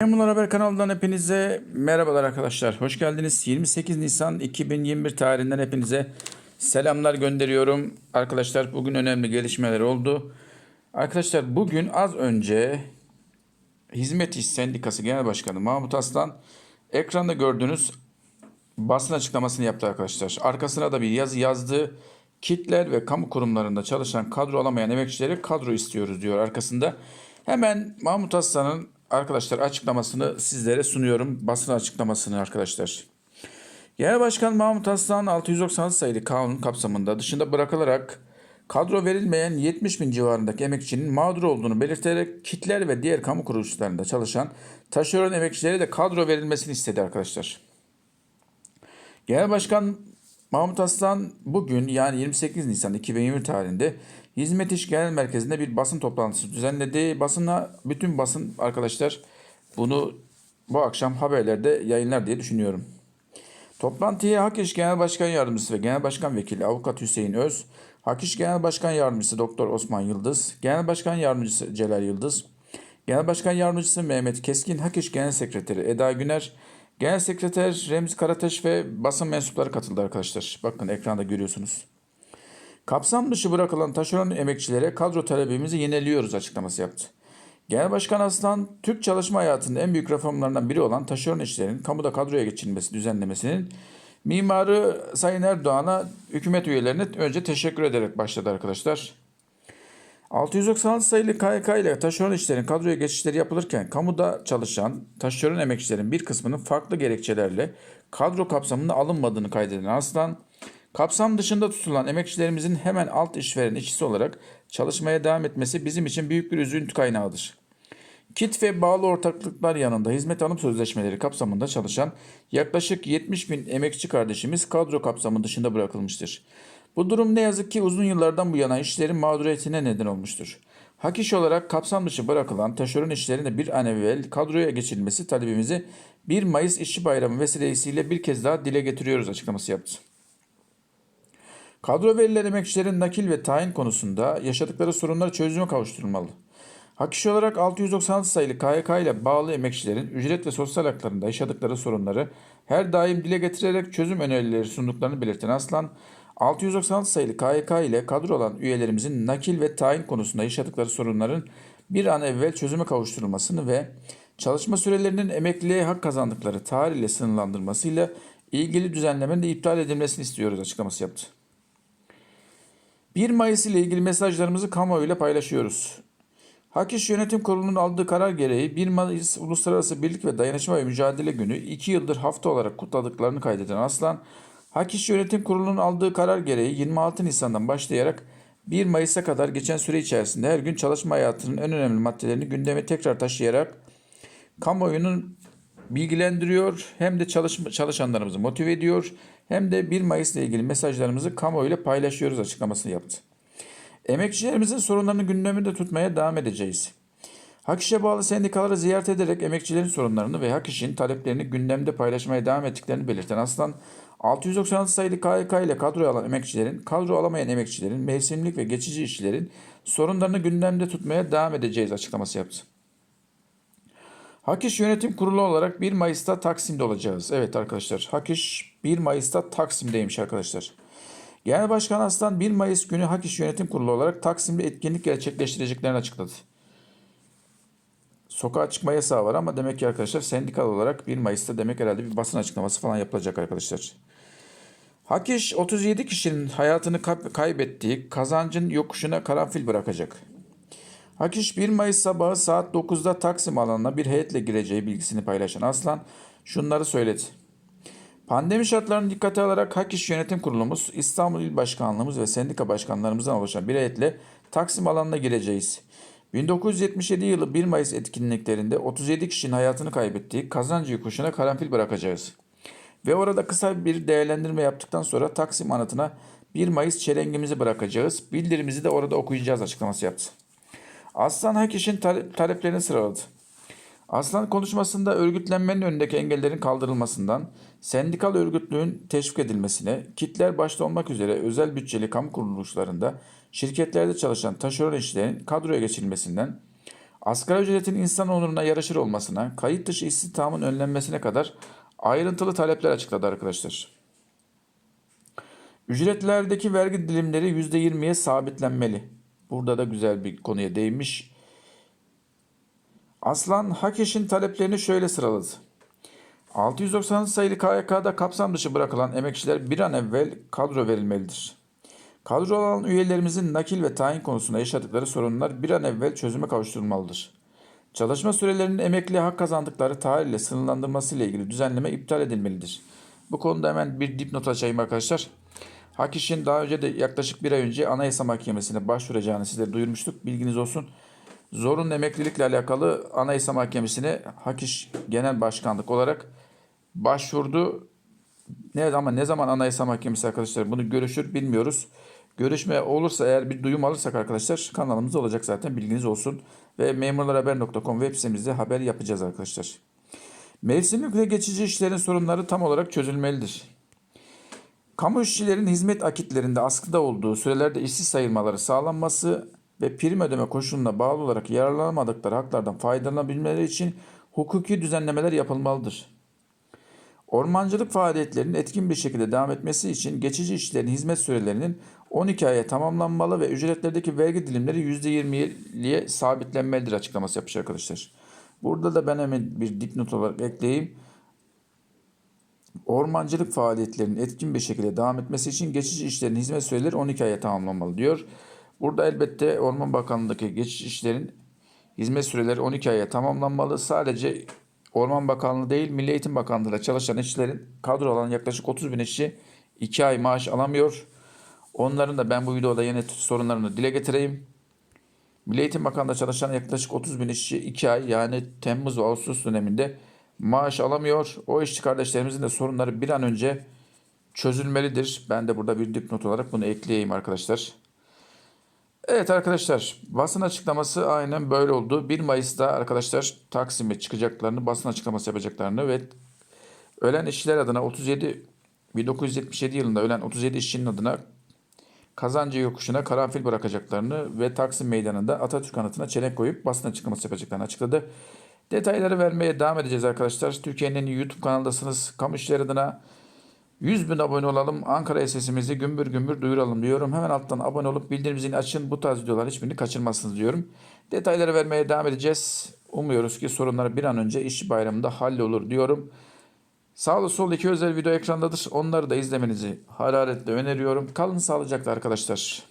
Memurlar Haber kanalından hepinize merhabalar arkadaşlar. Hoş geldiniz. 28 Nisan 2021 tarihinden hepinize selamlar gönderiyorum. Arkadaşlar bugün önemli gelişmeler oldu. Arkadaşlar bugün az önce Hizmet İş Sendikası Genel Başkanı Mahmut Aslan ekranda gördüğünüz basın açıklamasını yaptı arkadaşlar. Arkasına da bir yazı yazdı. Kitler ve kamu kurumlarında çalışan kadro alamayan emekçilere kadro istiyoruz diyor arkasında. Hemen Mahmut Aslan'ın arkadaşlar açıklamasını sizlere sunuyorum. Basın açıklamasını arkadaşlar. Genel Başkan Mahmut Aslan 696 sayılı kanun kapsamında dışında bırakılarak kadro verilmeyen 70 bin civarındaki emekçinin mağdur olduğunu belirterek kitler ve diğer kamu kuruluşlarında çalışan taşeron emekçilere de kadro verilmesini istedi arkadaşlar. Genel Başkan Mahmut Aslan bugün yani 28 Nisan 2020 tarihinde Hizmet İş Genel Merkezi'nde bir basın toplantısı düzenledi. Basına bütün basın arkadaşlar bunu bu akşam haberlerde yayınlar diye düşünüyorum. Toplantıya Hak İş Genel Başkan Yardımcısı ve Genel Başkan Vekili Avukat Hüseyin Öz, Hak İş Genel Başkan Yardımcısı Doktor Osman Yıldız, Genel Başkan Yardımcısı Celal Yıldız, Genel Başkan Yardımcısı Mehmet Keskin, Hak İş Genel Sekreteri Eda Güner, Genel Sekreter Remzi Karateş ve basın mensupları katıldı arkadaşlar. Bakın ekranda görüyorsunuz. Kapsam dışı bırakılan taşeron emekçilere kadro talebimizi yeniliyoruz açıklaması yaptı. Genel Başkan Aslan, Türk çalışma hayatının en büyük reformlarından biri olan taşeron işçilerin kamuda kadroya geçirilmesi düzenlemesinin mimarı Sayın Erdoğan'a hükümet üyelerine önce teşekkür ederek başladı arkadaşlar. 696 sayılı KYK ile taşeron işçilerin kadroya geçişleri yapılırken kamuda çalışan taşeron emekçilerin bir kısmının farklı gerekçelerle kadro kapsamında alınmadığını kaydeden Aslan, kapsam dışında tutulan emekçilerimizin hemen alt işveren işçisi olarak çalışmaya devam etmesi bizim için büyük bir üzüntü kaynağıdır. Kit ve bağlı ortaklıklar yanında hizmet alım sözleşmeleri kapsamında çalışan yaklaşık 70 bin emekçi kardeşimiz kadro kapsamı dışında bırakılmıştır. Bu durum ne yazık ki uzun yıllardan bu yana işçilerin mağduriyetine neden olmuştur. Hak iş olarak kapsam dışı bırakılan taşeron işçilerin bir an evvel kadroya geçirilmesi talebimizi 1 Mayıs İşçi Bayramı vesilesiyle bir kez daha dile getiriyoruz açıklaması yaptı. Kadro verilen emekçilerin nakil ve tayin konusunda yaşadıkları sorunlar çözüme kavuşturulmalı. Hak işi olarak 696 sayılı KYK ile bağlı emekçilerin ücret ve sosyal haklarında yaşadıkları sorunları her daim dile getirerek çözüm önerileri sunduklarını belirten Aslan, 696 sayılı KYK ile kadro olan üyelerimizin nakil ve tayin konusunda yaşadıkları sorunların bir an evvel çözüme kavuşturulmasını ve çalışma sürelerinin emekliliğe hak kazandıkları tarih sınırlandırmasıyla ilgili düzenlemenin de iptal edilmesini istiyoruz açıklaması yaptı. 1 Mayıs ile ilgili mesajlarımızı kamuoyuyla paylaşıyoruz. Hak İş Yönetim Kurulu'nun aldığı karar gereği 1 Mayıs Uluslararası Birlik ve Dayanışma ve Mücadele Günü 2 yıldır hafta olarak kutladıklarını kaydeden Aslan, Hak İş Yönetim Kurulu'nun aldığı karar gereği 26 Nisan'dan başlayarak 1 Mayıs'a kadar geçen süre içerisinde her gün çalışma hayatının en önemli maddelerini gündeme tekrar taşıyarak kamuoyunun bilgilendiriyor hem de çalışma, çalışanlarımızı motive ediyor hem de 1 Mayıs ile ilgili mesajlarımızı kamuoyuyla paylaşıyoruz açıklamasını yaptı. Emekçilerimizin sorunlarını gündeminde tutmaya devam edeceğiz. Hak İş'e bağlı sendikaları ziyaret ederek emekçilerin sorunlarını ve Hak İş'in taleplerini gündemde paylaşmaya devam ettiklerini belirten Aslan, 696 sayılı KYK ile kadroya alan emekçilerin, kadro alamayan emekçilerin, mevsimlik ve geçici işçilerin sorunlarını gündemde tutmaya devam edeceğiz açıklaması yaptı. Hak İş Yönetim Kurulu olarak 1 Mayıs'ta Taksim'de olacağız. Evet arkadaşlar Hak İş 1 Mayıs'ta Taksim'deymiş arkadaşlar. Genel Başkan Aslan 1 Mayıs günü Hak İş Yönetim Kurulu olarak Taksim'de etkinlik gerçekleştireceklerini açıkladı. Sokağa çıkma yasağı var ama demek ki arkadaşlar sendikal olarak 1 Mayıs'ta demek herhalde bir basın açıklaması falan yapılacak arkadaşlar. Hak İş 37 kişinin hayatını kaybettiği kazancın yokuşuna karanfil bırakacak. Hak İş 1 Mayıs sabahı saat 9'da Taksim alanına bir heyetle gireceği bilgisini paylaşan Aslan şunları söyledi. Pandemi şartlarını dikkate alarak Hak İş Yönetim Kurulumuz, İstanbul İl Başkanlığımız ve sendika başkanlarımızdan oluşan bir heyetle Taksim alanına gireceğiz. 1977 yılı 1 Mayıs etkinliklerinde 37 kişinin hayatını kaybettiği kazancı yokuşuna karanfil bırakacağız. Ve orada kısa bir değerlendirme yaptıktan sonra Taksim anıtına 1 Mayıs çelengimizi bırakacağız. Bildirimizi de orada okuyacağız açıklaması yaptı. Aslan Hakiş'in taleplerini sıraladı. Aslan konuşmasında örgütlenmenin önündeki engellerin kaldırılmasından, sendikal örgütlüğün teşvik edilmesine, kitler başta olmak üzere özel bütçeli kamu kuruluşlarında, şirketlerde çalışan taşeron işçilerin kadroya geçirilmesinden, asgari ücretin insan onuruna yaraşır olmasına, kayıt dışı istihdamın önlenmesine kadar ayrıntılı talepler açıkladı arkadaşlar. Ücretlerdeki vergi dilimleri %20'ye sabitlenmeli. Burada da güzel bir konuya değinmiş. Aslan Hakeş'in taleplerini şöyle sıraladı. 690 sayılı KYK'da kapsam dışı bırakılan emekçiler bir an evvel kadro verilmelidir. Kadro alan üyelerimizin nakil ve tayin konusunda yaşadıkları sorunlar bir an evvel çözüme kavuşturulmalıdır. Çalışma sürelerinin emekliye hak kazandıkları tarihle sınırlandırması ile ilgili düzenleme iptal edilmelidir. Bu konuda hemen bir dipnot açayım arkadaşlar. Hak işin daha önce de yaklaşık bir ay önce Anayasa Mahkemesi'ne başvuracağını size duyurmuştuk. Bilginiz olsun. Zorunlu emeklilikle alakalı Anayasa Mahkemesi'ne Hak İş Genel Başkanlık olarak başvurdu. Ne ama ne zaman Anayasa Mahkemesi arkadaşlar bunu görüşür bilmiyoruz. Görüşme olursa eğer bir duyum alırsak arkadaşlar kanalımızda olacak zaten bilginiz olsun. Ve memurlarhaber.com web sitemizde haber yapacağız arkadaşlar. Mevsimlik ve geçici işlerin sorunları tam olarak çözülmelidir. Kamu işçilerin hizmet akitlerinde askıda olduğu sürelerde işsiz sayılmaları sağlanması ve prim ödeme koşuluna bağlı olarak yararlanamadıkları haklardan faydalanabilmeleri için hukuki düzenlemeler yapılmalıdır. Ormancılık faaliyetlerinin etkin bir şekilde devam etmesi için geçici işçilerin hizmet sürelerinin 12 aya tamamlanmalı ve ücretlerdeki vergi dilimleri %20'liye sabitlenmelidir açıklaması yapmış arkadaşlar. Burada da ben hemen bir dipnot olarak ekleyeyim. Ormancılık faaliyetlerinin etkin bir şekilde devam etmesi için geçici işlerin hizmet süreleri 12 aya tamamlanmalı diyor. Burada elbette Orman Bakanlığı'ndaki geçici işlerin hizmet süreleri 12 aya tamamlanmalı. Sadece Orman Bakanlığı değil Milli Eğitim Bakanlığı'nda çalışan işçilerin kadro alan yaklaşık 30 bin işçi 2 ay maaş alamıyor. Onların da ben bu videoda yine sorunlarını dile getireyim. Milli Eğitim Bakanlığı'nda çalışan yaklaşık 30 bin işçi 2 ay yani Temmuz ve Ağustos döneminde maaş alamıyor. O işçi kardeşlerimizin de sorunları bir an önce çözülmelidir. Ben de burada bir dipnot olarak bunu ekleyeyim arkadaşlar. Evet arkadaşlar basın açıklaması aynen böyle oldu. 1 Mayıs'ta arkadaşlar Taksim'e çıkacaklarını, basın açıklaması yapacaklarını ve ölen işçiler adına 37 1977 yılında ölen 37 işçinin adına Kazancı yokuşuna karanfil bırakacaklarını ve Taksim Meydanı'nda Atatürk anıtına çelenk koyup basın açıklaması yapacaklarını açıkladı. Detayları vermeye devam edeceğiz arkadaşlar. Türkiye'nin YouTube kanalındasınız. Kamu adına 100 bin abone olalım. Ankara sesimizi gümbür gümbür duyuralım diyorum. Hemen alttan abone olup bildirim açın. Bu tarz videolar hiçbirini kaçırmazsınız diyorum. Detayları vermeye devam edeceğiz. Umuyoruz ki sorunlar bir an önce işçi bayramında hallolur diyorum. Sağlı sol iki özel video ekrandadır. Onları da izlemenizi hararetle öneriyorum. Kalın sağlıcakla arkadaşlar.